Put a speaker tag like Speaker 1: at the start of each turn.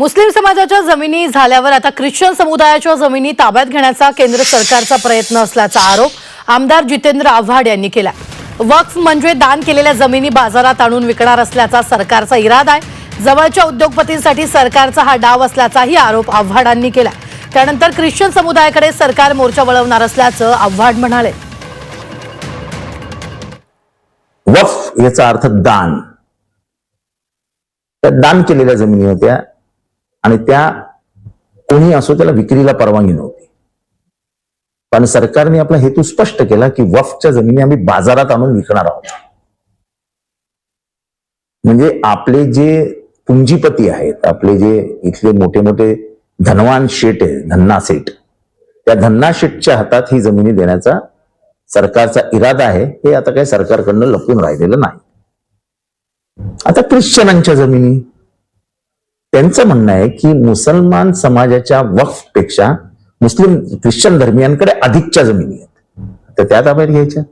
Speaker 1: मुस्लिम समाजाच्या जमिनी झाल्यावर आता ख्रिश्चन समुदायाच्या जमिनी ताब्यात घेण्याचा केंद्र सरकारचा प्रयत्न असल्याचा आरोप आमदार जितेंद्र आव्हाड यांनी केला वक्फ म्हणजे दान केलेल्या जमिनी बाजारात आणून विकणार असल्याचा सरकारचा इरादा आहे. जवळच्या उद्योगपतींसाठी सरकारचा हा डाव असल्याचाही आरोप आव्हाडांनी केला त्यानंतर ख्रिश्चन समुदायाकडे सरकार मोर्चा वळवणार असल्याचं आव्हाड म्हणाले.
Speaker 2: वक्फ याचा अर्थ दान. दान केलेल्या जमिनी होत्या. आणि त्या कोणी असो त्याला विक्रीला परवानगी नव्हती. पण सरकारने आपला हेतू स्पष्ट केला की वफच्या जमिनी आम्ही बाजारात आणून विकणार आहोत. म्हणजे आपले जे पुंजीपती आहेत आपले जे इथले मोठे मोठे धनवान शेट आहे धन्ना सेठ त्या धन्ना शेटच्या हातात ही जमिनी देण्याचा सरकारचा इरादा आहे हे आता काही सरकारकडनं लपून राहिलेलं नाही. आता ख्रिश्चनांच्या जमिनी त्यांचं म्हणणं आहे की मुसलमान समाजाच्या वक्फपेक्षा मुस्लिम ख्रिश्चन धर्मियांकडे अधिकच्या जमिनी आहेत. तर त्या ताब्यात घ्यायच्या